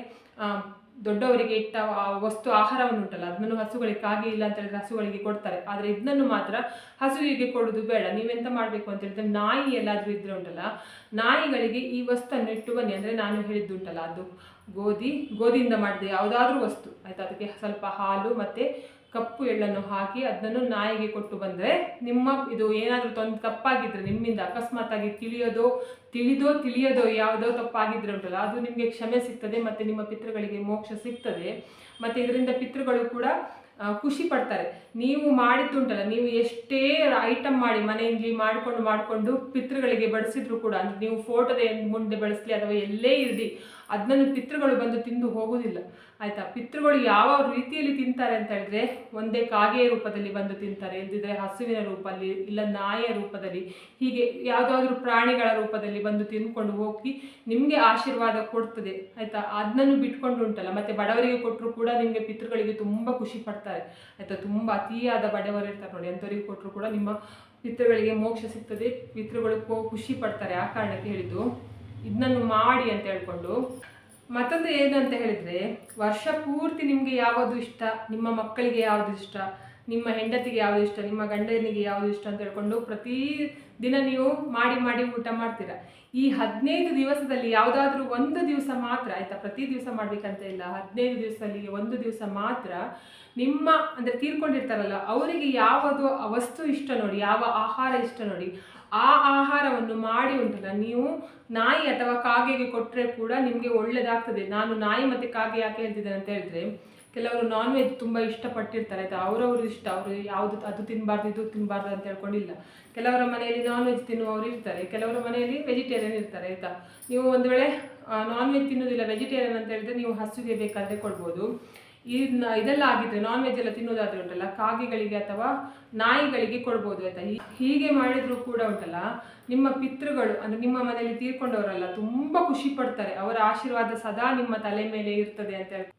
ದೊಡ್ಡವರಿಗೆ ಇಟ್ಟ ಆ ವಸ್ತು ಆಹಾರವನ್ನು ಉಂಟಲ್ಲ, ಅದನ್ನು ಹಸುಗಳಿಗೆ ಕಾಗೆ ಇಲ್ಲ ಅಂತ ಹೇಳಿದ್ರೆ ಹಸುಗಳಿಗೆ ಕೊಡ್ತಾರೆ. ಆದರೆ ಇದನ್ನು ಮಾತ್ರ ಹಸುವಿಗೆ ಕೊಡೋದು ಬೇಡ. ನೀವೆಂತ ಮಾಡಬೇಕು ಅಂತ ಹೇಳಿದ್ರೆ ನಾಯಿ ಎಲ್ಲಾದರೂ ಇದ್ರೆ ಉಂಟಲ್ಲ, ನಾಯಿಗಳಿಗೆ ಈ ವಸ್ತುವನ್ನು ಇಟ್ಟು ಬನ್ನಿ ಅಂದರೆ ನಾನು ಹೇಳಿದ್ದುಂಟಲ್ಲ ಅದು ಗೋಧಿ, ಗೋಧಿಯಿಂದ ಮಾಡಿದ ಯಾವುದಾದ್ರೂ ವಸ್ತು. ಆಯ್ತಾ? ಅದಕ್ಕೆ ಸ್ವಲ್ಪ ಹಾಲು ಮತ್ತು ಕಪ್ಪು ಎಳ್ಳನ್ನು ಹಾಕಿ ಅದನ್ನು ನಾಯಿಗೆ ಕೊಟ್ಟು ಬಂದರೆ ನಿಮ್ಮ ಇದು ಏನಾದರೂ ತೊಂದು ತಪ್ಪಾಗಿದ್ದರೆ ನಿಮ್ಮಿಂದ ಅಕಸ್ಮಾತಾಗಿ ತಿಳಿಯೋದೋ, ತಿಳಿದೋ, ತಿಳಿಯೋದೋ ಯಾವುದೋ ತಪ್ಪಾಗಿದ್ರೆ ಉಂಟಲ್ಲ, ಅದು ನಿಮಗೆ ಕ್ಷಮೆ ಸಿಗ್ತದೆ ಮತ್ತು ನಿಮ್ಮ ಪಿತೃಗಳಿಗೆ ಮೋಕ್ಷ ಸಿಗ್ತದೆ. ಮತ್ತು ಇದರಿಂದ ಪಿತೃಗಳು ಕೂಡ ಖುಷಿ ಪಡ್ತಾರೆ. ನೀವು ಮಾಡಿದ್ದುಂಟಲ್ಲ ನೀವು ಎಷ್ಟೇ ಐಟಮ್ ಮಾಡಿ ಮನೆಯಲ್ಲಿ ಮಾಡಿಕೊಂಡು ಮಾಡಿಕೊಂಡು ಪಿತೃಗಳಿಗೆ ಬಡಿಸಿದ್ರು ಕೂಡ, ಅಂದರೆ ನೀವು ಫೋಟೋದ ಮುಂದೆ ಬಳಸಲಿ ಅಥವಾ ಎಲ್ಲೇ ಇರಲಿ ಅದನ್ನು ಪಿತೃಗಳು ಬಂದು ತಿಂದು ಹೋಗುವುದಿಲ್ಲ ಆಯಿತಾ? ಪಿತೃಗಳು ಯಾವ ರೀತಿಯಲ್ಲಿ ತಿಂತಾರೆ ಅಂತ ಹೇಳಿದ್ರೆ, ಒಂದೇ ಕಾಗೆಯ ರೂಪದಲ್ಲಿ ಬಂದು ತಿಂತಾರೆ ಇಲ್ಲದಿದ್ದರೆ ಹಸುವಿನ ರೂಪದಲ್ಲಿ ಇಲ್ಲ ನಾಯಿಯ ರೂಪದಲ್ಲಿ, ಹೀಗೆ ಯಾವುದಾದ್ರೂ ಪ್ರಾಣಿಗಳ ರೂಪದಲ್ಲಿ ಬಂದು ತಿಂದ್ಕೊಂಡು ಹೋಗಿ ನಿಮಗೆ ಆಶೀರ್ವಾದ ಕೊಡ್ತದೆ. ಆಯಿತಾ? ಅದನ್ನು ಬಿಟ್ಕೊಂಡು ಉಂಟಲ್ಲ, ಮತ್ತು ಬಡವರಿಗೆ ಕೊಟ್ಟರು ಕೂಡ ನಿಮಗೆ ಪಿತೃಗಳಿಗೆ ತುಂಬ ಖುಷಿ ಪಡ್ತಾರೆ. ಆಯಿತಾ? ತುಂಬ ಅತಿಯಾದ ಬಡವರು ಇರ್ತಾರೆ ನೋಡಿ ಅಂತವರಿಗೆ ಕೊಟ್ಟರು ಕೂಡ ನಿಮ್ಮ ಪಿತೃಗಳಿಗೆ ಮೋಕ್ಷ ಸಿಗ್ತದೆ, ಪಿತೃಗಳು ಖುಷಿ ಪಡ್ತಾರೆ ಆ ಕಾರಣಕ್ಕೆ ಹೇಳಿದ್ದು. ಇದನ್ನು ಮಾಡಿ ಅಂತ ಹೇಳ್ಕೊಂಡು. ಮತ್ತೊಂದು ಏನು ಅಂತ ಹೇಳಿದ್ರೆ, ವರ್ಷ ಪೂರ್ತಿ ನಿಮಗೆ ಯಾವುದು ಇಷ್ಟ? ನಿಮ್ಮ ಮಕ್ಕಳಿಗೆ ಯಾವುದು ಇಷ್ಟ? ನಿಮ್ಮ ಹೆಂಡತಿಗೆ ಯಾವುದು ಇಷ್ಟ? ನಿಮ್ಮ ಗಂಡನಿಗೆ ಯಾವುದು ಇಷ್ಟ ಅಂತ ಹೇಳ್ಕೊಂಡು ಪ್ರತಿ ದಿನ ನೀವು ಮಾಡಿ ಮಾಡಿ ಊಟ ಮಾಡ್ತೀರಾ. ಈ ಹದಿನೈದು ದಿವಸದಲ್ಲಿ ಯಾವುದಾದ್ರೂ ಒಂದು ದಿವಸ ಮಾತ್ರ, ಆಯ್ತಾ, ಪ್ರತಿ ದಿವಸ ಮಾಡ್ಬೇಕಂತ ಇಲ್ಲ, ಹದಿನೈದು ದಿವಸದಲ್ಲಿ ಒಂದು ದಿವಸ ಮಾತ್ರ ನಿಮ್ಮ ಅಂದರೆ ತೀರ್ಕೊಂಡಿರ್ತಾರಲ್ಲ, ಅವರಿಗೆ ಯಾವುದು ವಸ್ತು ಇಷ್ಟ ನೋಡಿ, ಯಾವ ಆಹಾರ ಇಷ್ಟ ನೋಡಿ ಆ ಆಹಾರವನ್ನು ಮಾಡಿ ಉಂಟಲ್ಲ, ನೀವು ನಾಯಿ ಅಥವಾ ಕಾಗೆಗೆ ಕೊಟ್ಟರೆ ಕೂಡ ನಿಮಗೆ ಒಳ್ಳೆಯದಾಗ್ತದೆ ನಾನು ನಾಯಿ ಮತ್ತು ಕಾಗೆ ಯಾಕೆ ಹೇಳ್ತಿದ್ದೇನೆ ಅಂತ ಹೇಳಿದ್ರೆ, ಕೆಲವರು ನಾನ್ ವೆಜ್ ತುಂಬ ಇಷ್ಟಪಟ್ಟಿರ್ತಾರೆ. ಆಯ್ತಾ? ಅವರವ್ರ ಇಷ್ಟ. ಅವರು ಯಾವುದು, ಅದು ತಿನ್ನಬಾರ್ದು ಇದು ತಿನ್ನಬಾರ್ದು ಅಂತ ಹೇಳ್ಕೊಂಡಿಲ್ಲ. ಕೆಲವರ ಮನೆಯಲ್ಲಿ ನಾನ್ ವೆಜ್ ತಿನ್ನುವವರು ಇರ್ತಾರೆ. ಕೆಲವರ ಮನೆಯಲ್ಲಿ ವೆಜಿಟೇರಿಯನ್ ಇರ್ತಾರೆ, ಆಯಿತಾ? ನೀವು ಒಂದು ವೇಳೆ ನಾನ್ ವೆಜ್ ತಿನ್ನೋದಿಲ್ಲ ವೆಜಿಟೇರಿಯನ್ ಅಂತ ಹೇಳಿದ್ರೆ ನೀವು ಹಸುಗೆ ಬೇಕಾದರೆ ಕೊಡ್ಬೋದು. ಇನ್ನ ಇದೆಲ್ಲ ಆಗಿದ್ರೆ ನಾನ್ ವೆಜ್ ಎಲ್ಲ ತಿನ್ನೋದಾದ್ರೆ ಉಂಟಲ್ಲ, ಕಾಗೆಗಳಿಗೆ ಅಥವಾ ನಾಯಿಗಳಿಗೆ ಕೊಡ್ಬೋದು ಆಯ್ತಾ? ಹೀಗೆ ಮಾಡಿದ್ರು ಕೂಡ ಉಂಟಲ್ಲ, ನಿಮ್ಮ ಪಿತೃಗಳು, ಅಂದ್ರೆ ನಿಮ್ಮ ಮನೆಯಲ್ಲಿ ತೀರ್ಕೊಂಡವರಲ್ಲ, ತುಂಬಾ ಖುಷಿ ಪಡ್ತಾರೆ. ಅವರ ಆಶೀರ್ವಾದ ಸದಾ ನಿಮ್ಮ ತಲೆ ಮೇಲೆ ಇರ್ತದೆ ಅಂತ ಹೇಳಿ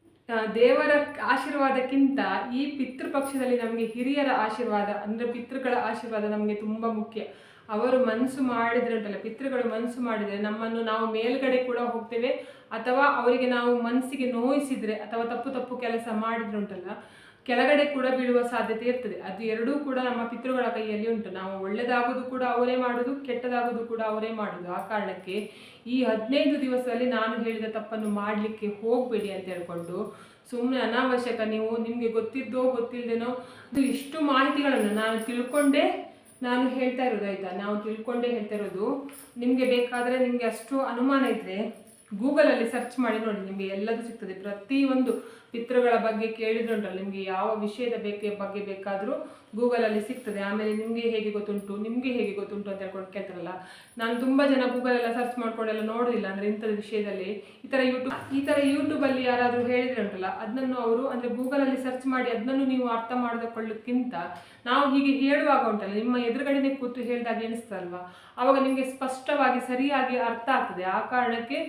ದೇವರ ಆಶೀರ್ವಾದಕ್ಕಿಂತ ಈ ಪಿತೃಪಕ್ಷದಲ್ಲಿ ನಮಗೆ ಹಿರಿಯರ ಆಶೀರ್ವಾದ, ಅಂದ್ರೆ ಪಿತೃಗಳ ಆಶೀರ್ವಾದ ನಮಗೆ ತುಂಬಾ ಮುಖ್ಯ. ಅವರು ಮನಸ್ಸು ಮಾಡಿದ್ರೆ ಉಂಟಲ್ಲ ಪಿತೃಗಳು ಮನಸ್ಸು ಮಾಡಿದ್ರೆ ನಮ್ಮನ್ನು ನಾವು ಮೇಲ್ಗಡೆ ಕೂಡ ಹೋಗ್ತೇವೆ. ಅಥವಾ ಅವರಿಗೆ ನಾವು ಮನಸ್ಸಿಗೆ ನೋಯಿಸಿದ್ರೆ ಅಥವಾ ತಪ್ಪು ತಪ್ಪು ಕೆಲಸ ಮಾಡಿದ್ರೆ ಉಂಟಲ್ಲ ಕೆಳಗಡೆ ಕೂಡ ಬೀಳುವ ಸಾಧ್ಯತೆ ಇರ್ತದೆ. ಅದು ಎರಡೂ ಕೂಡ ನಮ್ಮ ಪಿತೃಗಳ ಕೈಯಲ್ಲಿ ಉಂಟು. ನಾವು ಒಳ್ಳೆದಾಗೋದು ಕೂಡ ಅವರೇ ಮಾಡೋದು, ಕೆಟ್ಟದಾಗೋದು ಕೂಡ ಅವರೇ ಮಾಡೋದು. ಆ ಕಾರಣಕ್ಕೆ ಈ ಹದಿನೈದು ದಿವಸದಲ್ಲಿ ನಾನು ಹೇಳಿದ ತಪ್ಪನ್ನು ಮಾಡಲಿಕ್ಕೆ ಹೋಗಬೇಡಿ ಅಂತ ಹೇಳ್ಕೊಂಡು ಸುಮ್ಮನೆ ಅನಾವಶ್ಯಕ ನೀವು ನಿಮಗೆ ಗೊತ್ತಿದ್ದೋ ಗೊತ್ತಿಲ್ಲದೇನೋ ಇದು ಇಷ್ಟು ಮಾಹಿತಿಗಳನ್ನು ನಾನು ತಿಳ್ಕೊಂಡೇ. ನಾನು ಹೇಳ್ತಾ ಇರೋದು ಆಯ್ತಾ? ನಾವು ತಿಳ್ಕೊಂಡೇ ಹೇಳ್ತಾ ಇರೋದು, ನಿಮಗೆ ಬೇಕಾದರೆ ನಿಮಗೆ ಅಷ್ಟು ಅನುಮಾನ ಇದ್ದರೆ ಗೂಗಲಲ್ಲಿ ಸರ್ಚ್ ಮಾಡಿ ನೋಡಿ, ನಿಮಗೆ ಎಲ್ಲದೂ ಸಿಗ್ತದೆ. ಪ್ರತಿಯೊಂದು ಪಿತೃಗಳ ಬಗ್ಗೆ ಕೇಳಿದ್ರುಂಟಲ್ಲ ನಿಮಗೆ ಯಾವ ವಿಷಯದ ಬಗ್ಗೆ ಬಗ್ಗೆ ಬೇಕಾದರೂ ಗೂಗಲಲ್ಲಿ ಸಿಗ್ತದೆ. ಆಮೇಲೆ ನಿಮಗೆ ಹೇಗೆ ಗೊತ್ತುಂಟು, ನಿಮಗೆ ಹೇಗೆ ಗೊತ್ತುಂಟು ಅಂತ ಹೇಳ್ಕೊಂಡು ಕೇಳ್ತಾರಲ್ಲ. ನಾನು ತುಂಬ ಜನ ಗೂಗಲೆಲ್ಲ ಸರ್ಚ್ ಮಾಡ್ಕೊಂಡೆಲ್ಲ ನೋಡೋದಿಲ್ಲ, ಅಂದರೆ ಇಂಥದ್ದು ವಿಷಯದಲ್ಲಿ. ಈ ಥರ ಯೂಟ್ಯೂಬ್ ಈ ಥರ ಯೂಟ್ಯೂಬಲ್ಲಿ ಯಾರಾದರೂ ಹೇಳಿದ್ರೆ ಉಂಟಲ್ಲ ಅದನ್ನು ಅವರು ಅಂದರೆ ಗೂಗಲಲ್ಲಿ ಸರ್ಚ್ ಮಾಡಿ ಅದನ್ನು ನೀವು ಅರ್ಥ ಮಾಡಿಕೊಳ್ಳೋಕ್ಕಿಂತ ನಾವು ಹೀಗೆ ಹೇಳುವಾಗ ಉಂಟಲ್ಲ, ನಿಮ್ಮ ಎದುರುಗಡೆನೆ ಕೂತು ಹೇಳಿದಾಗ ಎಣಿಸ್ತಲ್ವಾ ಆವಾಗ ನಿಮಗೆ ಸ್ಪಷ್ಟವಾಗಿ ಸರಿಯಾಗಿ ಅರ್ಥ ಆಗ್ತದೆ. ಆ ಕಾರಣಕ್ಕೆ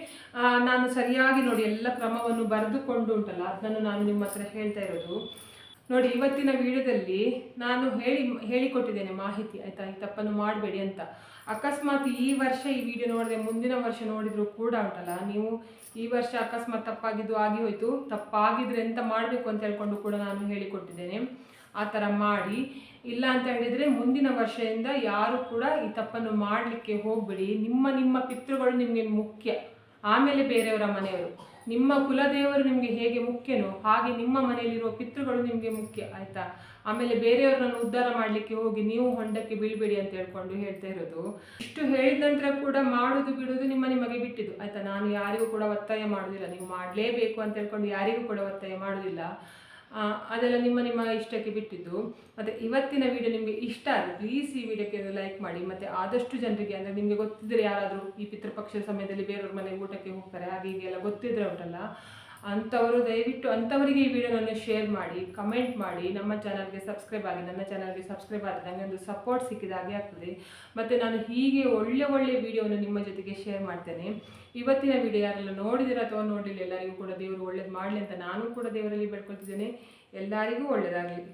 ನಾನು ಸರಿಯಾಗಿ ನೋಡಿ ಎಲ್ಲ ಕ್ರಮವನ್ನು ಬರೆದುಕೊಂಡು ಉಂಟಲ್ಲ ಅದನ್ನು ನಾನು ನಿಮ್ಮ ಹತ್ರ ಹೇಳ್ತಾ ಇರೋದು. ನೋಡಿ, ಇವತ್ತಿನ ವಿಡಿಯೋದಲ್ಲಿ ನಾನು ಹೇಳಿ, ಹೇಳಿಕೊಟ್ಟಿದ್ದೇನೆ ಮಾಹಿತಿ, ಆಯ್ತಾ? ಈ ತಪ್ಪನ್ನು ಮಾಡಬೇಡಿ ಅಂತ. ಅಕಸ್ಮಾತ್ ಈ ವರ್ಷ ಈ ವಿಡಿಯೋ ನೋಡಿದ್ರೆ ಮುಂದಿನ ವರ್ಷ ನೋಡಿದ್ರು ಕೂಡ ಉಂಟಲ್ಲ? ನೀವು ಈ ವರ್ಷ ಅಕಸ್ಮಾತ್ ತಪ್ಪಾಗಿದ್ದು ಆಗಿ ಹೋಯ್ತು. ತಪ್ಪಾಗಿದ್ರೆ ಎಂತ ಮಾಡಬೇಕು ಅಂತ ಹೇಳ್ಕೊಂಡು ಕೂಡ ನಾನು ಹೇಳಿಕೊಟ್ಟಿದ್ದೇನೆ. ಆ ಥರ ಮಾಡಿ. ಇಲ್ಲ ಅಂತ ಹೇಳಿದರೆ ಮುಂದಿನ ವರ್ಷದಿಂದ ಯಾರು ಕೂಡ ಈ ತಪ್ಪನ್ನು ಮಾಡಲಿಕ್ಕೆ ಹೋಗಬೇಡಿ. ನಿಮ್ಮ ನಿಮ್ಮ ಪಿತೃಗಳು ನಿಮಗೆ ಮುಖ್ಯ. ಆಮೇಲೆ ಬೇರೆಯವರ ಮನೆಯವರು. ನಿಮ್ಮ ಕುಲದೇವರು ನಿಮಗೆ ಹೇಗೆ ಮುಖ್ಯನೋ ಹಾಗೆ ನಿಮ್ಮ ಮನೆಯಲ್ಲಿರುವ ಪಿತೃಗಳು ನಿಮಗೆ ಮುಖ್ಯ, ಆಯ್ತಾ? ಆಮೇಲೆ ಬೇರೆಯವ್ರನ್ನ ಉದ್ಧಾರ ಮಾಡಲಿಕ್ಕೆ ಹೋಗಿ ನೀವು ಹೊಂಡಕ್ಕೆ ಬೀಳ್ಬೇಡಿ ಅಂತ ಹೇಳ್ಕೊಂಡು ಹೇಳ್ತಾ ಇರೋದು. ಇಷ್ಟು ಹೇಳಿದ ನಂತರ ಕೂಡ ಮಾಡುದು ಬಿಡೋದು ನಿಮ್ಮ ನಿಮಗೆ ಬಿಟ್ಟಿದ್ದು, ಆಯ್ತಾ? ನಾನು ಯಾರಿಗೂ ಕೂಡ ಒತ್ತಾಯ ಮಾಡುದಿಲ್ಲ. ನೀವು ಮಾಡಲೇಬೇಕು ಅಂತ ಹೇಳ್ಕೊಂಡು ಯಾರಿಗೂ ಕೂಡ ಒತ್ತಾಯ ಮಾಡುದಿಲ್ಲ. ಅದೆಲ್ಲ ನಿಮ್ಮ ನಿಮ್ಮ ಇಷ್ಟಕ್ಕೆ ಬಿಟ್ಟಿದ್ದು. ಮತ್ತು ಇವತ್ತಿನ ವಿಡಿಯೋ ನಿಮಗೆ ಇಷ್ಟ ಆದರೆ ಪ್ಲೀಸ್ ಈ ವಿಡಿಯೋಕ್ಕೆ ಲೈಕ್ ಮಾಡಿ. ಮತ್ತು ಆದಷ್ಟು ಜನರಿಗೆ, ಅಂದರೆ ನಿಮಗೆ ಗೊತ್ತಿದ್ದರೆ ಯಾರಾದರೂ ಈ ಪಿತೃಪಕ್ಷದ ಸಮಯದಲ್ಲಿ ಬೇರೆಯವ್ರ ಮನೆಗೆ ಊಟಕ್ಕೆ ಹೋಗ್ತಾರೆ, ಹಾಗೆ ಹೀಗೆಲ್ಲ ಗೊತ್ತಿದ್ರೆ ಉಂಟಲ್ಲ. ಅಂಥವರು ದಯವಿಟ್ಟು ಅಂಥವರಿಗೆ ಈ ವಿಡಿಯೋನನ್ನು ಶೇರ್ ಮಾಡಿ ಕಮೆಂಟ್ ಮಾಡಿ. ನಮ್ಮ ಚಾನಲ್ಗೆ ಸಬ್ಸ್ಕ್ರೈಬ್ ಆಗಿ, ನನ್ನ ಚಾನಲ್ಗೆ ಸಬ್ಸ್ಕ್ರೈಬ್ ಆದರೆ ನನಗೆ ಒಂದು ಸಪೋರ್ಟ್ ಸಿಕ್ಕಿದ ಹಾಗೆ ಆಗ್ತದೆ. ಮತ್ತು ನಾನು ಹೀಗೆ ಒಳ್ಳೆ ಒಳ್ಳೆ ವಿಡಿಯೋವನ್ನು ನಿಮ್ಮ ಜೊತೆಗೆ ಶೇರ್ ಮಾಡ್ತೇನೆ. ಇವತ್ತಿನ ವಿಡಿಯೋ ಯಾರೆಲ್ಲ ನೋಡಿದಿರ ಅಥವಾ ನೋಡಿಲ್ಲ ಎಲ್ಲರಿಗೂ ಕೂಡ ದೇವರು ಒಳ್ಳೇದು ಮಾಡಲಿ ಅಂತ ನಾನು ಕೂಡ ದೇವರಲ್ಲಿ ಬೇಡ್ಕೊಳ್ತಿದ್ದೇನೆ. ಎಲ್ಲರಿಗೂ ಒಳ್ಳೆಯದಾಗಲಿ